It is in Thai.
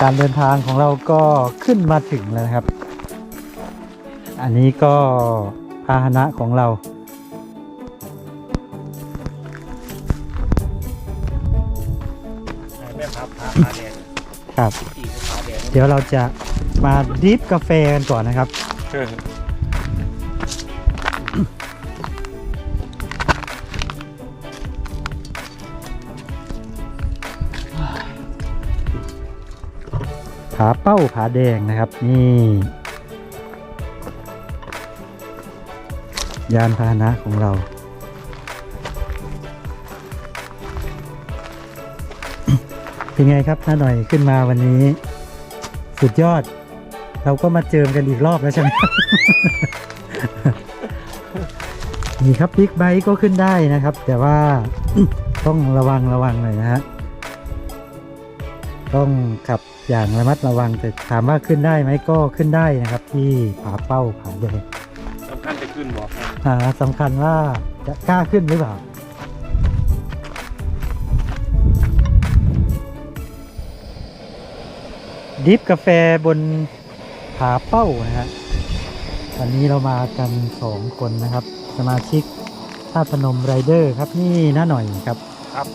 การเดินทางของเราก็ขึ้นมาถึงแล้วนะครับ อันนี้ก็พาหนะของเรา แม่ครับพาพาแดงครับขี่พาแดง เดี๋ยวเราจะมาดริฟกาแฟกันก่อนนะครับ ผาเป้าผาแดงนะครับ นี่ ยานพาหนะของเรา เป็นไงครับน้าหน่อยขึ้นมาวันนี้ สุดยอด เราก็มาเจอกันอีกรอบแล้วใช่ไหมนี่ครับบิ๊กไบค์ก็ขึ้นได้นะครับ แต่ว่าต้องระวังระวังหน่อยนะฮะ ต้องขับอย่างระมัดระวังแต่ถามว่าขึ้นได้ไหมก็ขึ้นได้นะครับ ที่ผาเป้าผาแดงสำคัญจะขึ้นบอกอ่าสำคัญว่าจะกล้าขึ้นหรือเปล่าดริฟกาแฟบนผาเป้านะฮะวันนี้เรามากันสองคนนะครับ สมาชิกชาติพนมไรเดอร์ครับนี่น้าหน่อยครับครับ